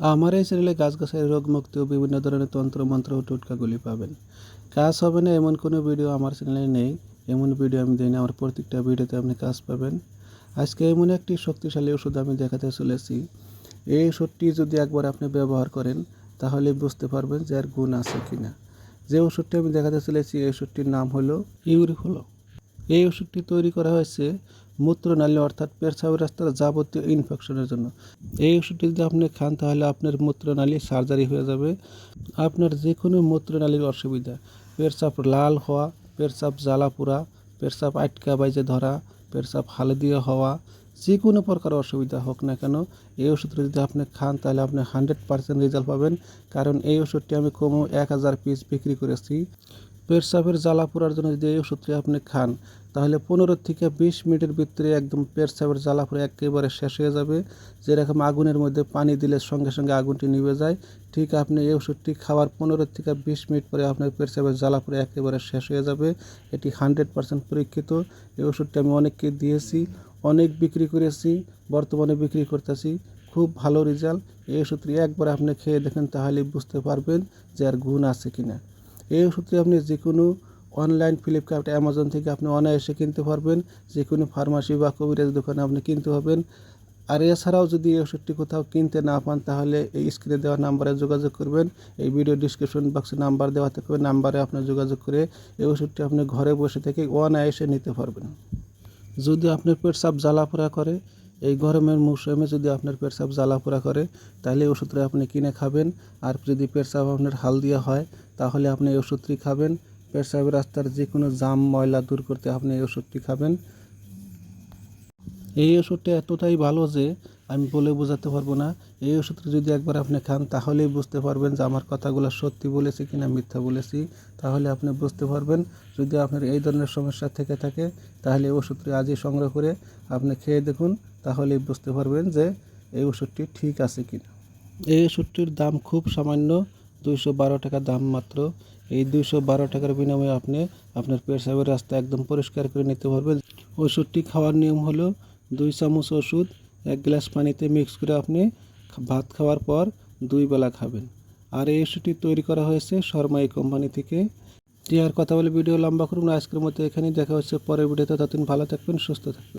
আমার এই চ্যানেলে গাছগাছালি রোগ মুক্তি ও বিভিন্ন ধরনের তন্ত্র, মন্ত্র ও টোটকাগুলি পাবেন। কাজ হবে না এমন কোনো ভিডিও আমার চ্যানেলে নেই। এমন ভিডিও আমি দিই না, আমার প্রত্যেকটা ভিডিওতে আপনি কাজ পাবেন। আজকে এমন একটি শক্তিশালী ওষুধ আমি দেখাতে চলেছি। এই ওষুধটি যদি একবার আপনি ব্যবহার করেন, তাহলে বুঝতে পারবেন যে এর গুণ আছে কিনা। যে ওষুধটি আমি দেখাতে চলেছি, এই ওষুধটির নাম হলো ইউরিফলো। এই ওষুধটি তৈরি করা হয়েছে মূত্রনালী অর্থাৎ পেশাবের রাস্তার যাবতীয় ইনফেকশনের জন্য। এই ওষুধটি যদি আপনি খান, তাহলে আপনার মূত্রনালী সার্জারি হয়ে যাবে। আপনার যে কোনো মূত্রনালীর অসুবিধা পেরসাপ লাল হওয়া পেরসাপ জ্বালা পোড়া পেরসাপ আটকা বাইজে ধরা পেরসাপ হালদিয়া হওয়া যে কোনো প্রকার অসুবিধা হোক না কেন, এই ওষুধটি যদি আপনি খান, তাহলে আপনি হান্ড্রেড পার্সেন্ট রেজাল্ট পাবেন। কারণ এই ওষুধটি আমি কমও এক হাজার পিস বিক্রি করেছি। পেরসাপের জ্বালা পোড়ার জন্য যদি এই ওষুধটি আপনি খান তাহলে পনেরো থেকে বিশ মিনিটের ভিতরে একদম পেরসাপের জ্বালা পোড়া একেবারে শেষ হয়ে যাবে। যেরকম আগুনের মধ্যে পানি দিলে সঙ্গে সঙ্গে আগুনটি নিভে যায়। ঠিক আপনি এই ওষুধটি খাওয়ার পনেরো থেকে বিশ মিনিট পরে আপনার পেরসাপের জ্বালা পোড়া একেবারে শেষ হয়ে যাবে। এটি হান্ড্রেড পার্সেন্ট পরীক্ষিত। এই ওষুধটি আমি অনেককে দিয়েছি, অনেক বিক্রি করেছি, বর্তমানে বিক্রি করতেছি। খুব ভালো রেজাল্ট। এই ওষুধটি একবার আপনি খেয়ে দেখেন তাহলে বুঝতে পারবেন যে আর গুণ আছে কিনা। এই ওষুধটি আপনি যে কোনো অনলাইন ফ্লিপকার্ট, অ্যামাজন থেকে আপনি অনায়াসে কিনতে পারবেন। যে কোনো ফার্মাসি বা কবিরাজ দোকানে আপনি কিনতে পারবেন। আর এছাড়াও যদি এই ওষুধটি কোথাও কিনতে না পান, তাহলে এই স্ক্রিনে দেওয়া নাম্বারে যোগাযোগ করবেন। এই ভিডিও ডিসক্রিপশন বক্সে নাম্বার দেওয়া থাকবে। নাম্বারে আপনি যোগাযোগ করে এই ওষুধটি আপনি ঘরে বসে থেকে অনায়াসে নিতে পারবেন। যদি আপনার পেট সাপ জ্বালাপোড়া করে, এই গরমের মৌসুমে যদি আপনার পেট সাপ জ্বালাপোড়া করে, তাহলে এই ওষুধটা আপনি কিনে খাবেন। আর যদি পেট সাপ আপনার হালদিয়া হয়, তাহলে আপনি এই ওষুধটি খাবেন। সাপের রাস্তার যে কোনো জাম, ময়লা দূর করতে আপনি এই ওষুধটি খাবেন। এই ওষুধটা এতটাই ভালো যে আমি বলে বোঝাতে পারব না। এই ওষুধটা যদি একবার আপনি খান, তাহলেই বুঝতে পারবেন যে আমার কথাগুলো সত্যি বলেছি কি না মিথ্যা বলেছি। তাহলে আপনি বুঝতে পারবেন, যদি আপনার এই ধরনের সমস্যা থেকে থাকে, তাহলে এই ওষুধটি আজই সংগ্রহ করে আপনি খেয়ে দেখুন, তাহলেই বুঝতে পারবেন যে এই ওষুধটি ঠিক আছে কি না এই ওষুধটির দাম খুব সামান্য। দুইশো বারো টাকা দাম মাত্র। এই দুইশো বারো টাকার বিনিময়ে আপনি আপনার পেশাবের রাস্তা একদম পরিষ্কার করে নিতে পারবেন। ওষুধটি খাওয়ার নিয়ম হলো দুই চামচ ওষুধ, এক গ্লাস পানিতে মিক্স করে আপনি ভাত খাওয়ার পর দুই বেলা খাবেন। আর এই ওষুধটি তৈরি করা হয়েছে শর্মা এই কোম্পানি থেকে। টি আর কথা বলে ভিডিও লম্বা করুন। আজকের মতো এখানেই দেখা হচ্ছে। পরের ভিডিওতে ততদিন ভালো থাকবেন, সুস্থ থাকবেন।